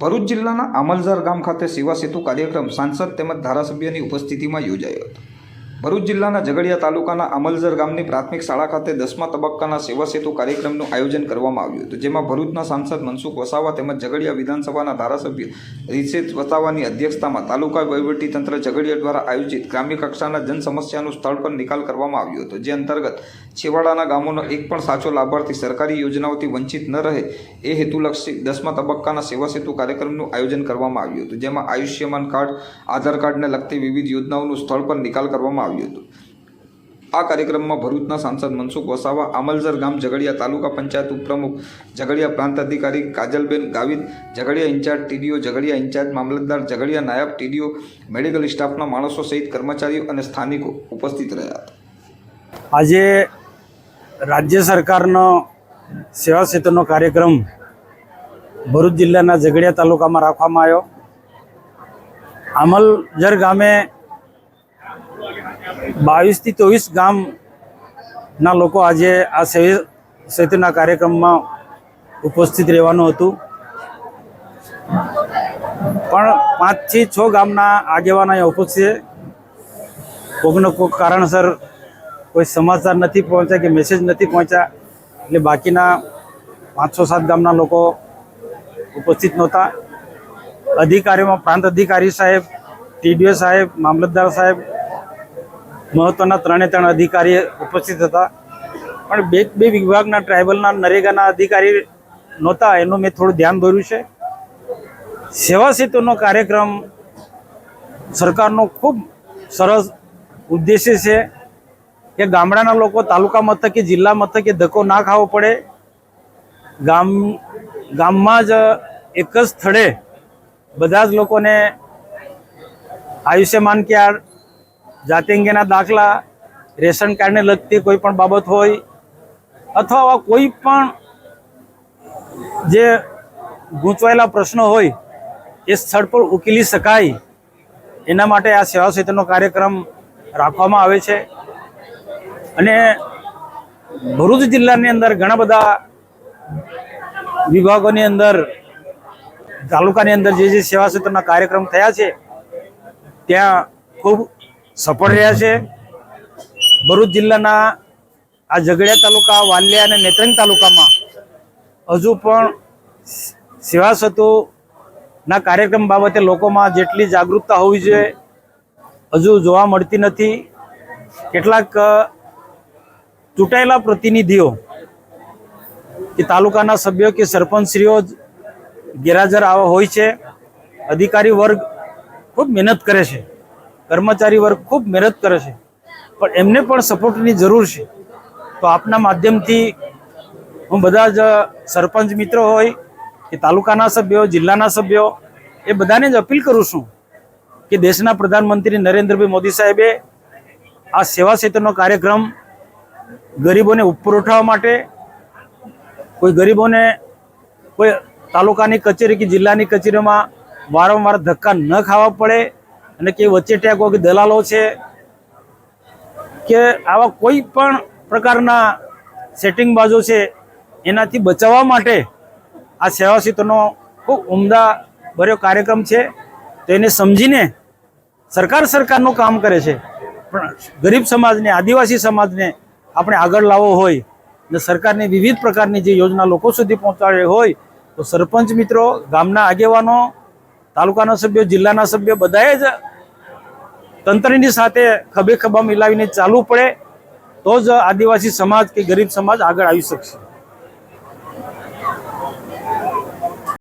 ભરૂચ જિલ્લાના આમલઝાર ગામ ખાતે સેવા સેતુ કાર્યક્રમ સાંસદ તેમજ ધારાસભ્યની ઉપસ્થિતિમાં યોજાયો હતો. ભરૂચ જિલ્લાના ઝઘડિયા તાલુકાના અમલઝર ગામની પ્રાથમિક શાળા ખાતે દસમા તબક્કાના સેવા સેતુ કાર્યક્રમનું આયોજન કરવામાં આવ્યું હતું, જેમાં ભરૂચના સાંસદ મનસુખ વસાવા તેમજ ઝઘડિયા વિધાનસભાના ધારાસભ્ય રીસેત વસાવાની અધ્યક્ષતામાં તાલુકા વહીવટીતંત્ર ઝઘડિયા દ્વારા આયોજિત ગ્રામ્ય કક્ષાના જન સમસ્યાનું સ્થળ પર નિકાલ કરવામાં આવ્યો હતો, જે અંતર્ગત છેવાડાના ગામોનો એક પણ સાચો લાભાર્થી સરકારી યોજનાઓથી વંચિત ન રહે એ હેતુલક્ષી દસમા તબક્કાના સેવા સેતુ કાર્યક્રમનું આયોજન કરવામાં આવ્યું હતું, જેમાં આયુષ્યમાન કાર્ડ, આધાર કાર્ડને લગતી વિવિધ યોજનાઓનું સ્થળ પર નિકાલ કરવામાં આવ્યું હતું. આ કાર્યક્રમમાં ભરૂચના સાંસદ મનસુખ વસાવા, આમલઝર ગામ, ઝઘડિયા તાલુકા પંચાયત ઉપપ્રમુખ, ઝઘડિયા પ્રાંત અધિકારી Kajalben Gavit, Jhagadia in charge TDO, Jhagadia in charge મામલતદાર, ઝઘડિયા નાયબ ટીડીઓ, મેડિકલ સ્ટાફના માણસો સહિત કર્મચારીઓ અને સ્થાનિકો ઉપસ્થિત રહ્યા હતા. આજે રાજ્ય સરકારનો સેવા સેતુનો કાર્યક્રમ ભરૂચ જિલ્લાના ઝઘડિયા તાલુકામાં રાખવામાં આવ્યો. આમલજર ગામે બાવીસથી ચોવીસ ગામના લોકો આજે આ સેતુના કાર્યક્રમમાં ઉપસ્થિત રહેવાનું હતું. પણ પાંચથી છ ગામના આગેવાન અહીંયા ઉપસ્થિત છે. કોઈકનો કોઈક કારણસર કોઈ સમાચાર નથી પહોંચ્યા કે મેસેજ નથી પહોંચ્યા, એટલે બાકીના પાંચસો સાત ગામના લોકો ઉપસ્થિત નહોતા. અધિકારીઓમાં પ્રાંત અધિકારી સાહેબ, ટીડીઓ સાહેબ, મામલતદાર સાહેબ મહત્વના ત્રણે ત્રણ અધિકારી ઉપસ્થિત હતા. પણ બે બે વિભાગના ટ્રાઇબલના નરેગાના અધિકારી નહોતા, એનું મેં થોડું ધ્યાન દોર્યું છે. સેવા સેતુનો કાર્યક્રમ સરકારનો ખૂબ સરસ ઉદ્દેશ્ય છે કે ગામડાના લોકો, તાલુકા મથકે, જિલ્લા મથકે ધક્કો ના ખાવો પડે. ગામ, ગામમાં જ એક જ સ્થળે બધા જ લોકોને આયુષ્યમાન કાર્ડ જાતિ અંગેના દાખલા, રેશન કાર્ડને લગતી કોઈ પણ બાબત હોય, અથવા કોઈ પણ જે ગૂંચવાયેલા પ્રશ્નો હોય, એ સ્થળ પર ઉકેલી શકાય. એના માટે આ સેવા સેતુનો કાર્યક્રમ રાખવામાં આવે છે. અને ભરૂચ જિલ્લાની અંદર ઘણા બધા વિભાગોની અંદર, તાલુકાની અંદર જે જે સેવા સેતુના કાર્યક્રમ થયા છે, ત્યાં ખૂબ સફળ રહ્યા છે. ભરૂચ જિલ્લાના આ ઝઘડિયા તાલુકા, વાલિયા અને નેત્રંગ તાલુકામાં હજુ પણ સેવા સેતુના કાર્યક્રમ બાબતે લોકોમાં જેટલી જાગૃતતા હોવી જોઈએ, હજુ જોવા મળતી નથી. કેટલાક ચૂંટાયેલા પ્રતિનિધિઓ કે તાલુકાના સભ્યો કે સરપંચશ્રીઓ જ ગેરહાજર આવા હોય છે. અધિકારી વર્ગ ખૂબ મહેનત કરે છે. કર્મચારી વર્ગ ખૂબ મહેનત કરે છે. પણ એમને પણ સપોર્ટની જરૂર છે. તો આપના માધ્યમથી હું બધા જ સરપંચ મિત્રો હોય કે તાલુકાના સભ્યો, જિલ્લાના સભ્યો, એ બધાને જ અપીલ કરું છું કે દેશના પ્રધાનમંત્રી નરેન્દ્રભાઈ મોદી સાહેબે આ સેવા સેતુનો કાર્યક્રમ ગરીબોને ઉપર ઉઠાવવા માટે, કોઈ ગરીબોને કોઈ તાલુકાની કચેરી કે જિલ્લાની કચેરીમાં વારંવાર ધક્કા ન ખાવા પડે અને કે ટેકો કે દલાલો છે કે આવા કોઈ પણ પ્રકારના સેટિંગ બાજુ છે, એનાથી બચાવવા માટે આ સેવા સેતુનો ખૂબ ઉમદા ભર્યો કાર્યક્રમ છે. તો એને સમજીને સરકાર સરકારનું કામ કરે છે. પણ ગરીબ સમાજને, આદિવાસી સમાજને આપણે આગળ લાવવો હોય ને સરકારની વિવિધ પ્રકારની જે યોજના લોકો સુધી પહોંચાડે હોય, તો સરપંચ મિત્રો, ગામના આગેવાનો તાલુકાના સભ્યો, જિલ્લાના સભ્યો બધાએ જ તંત્રની સાથે ખભે ખભા મિલાવીને ચાલવું પડે તો જ આદિવાસી સમાજ કે ગરીબ સમાજ આગળ આવી શકશે.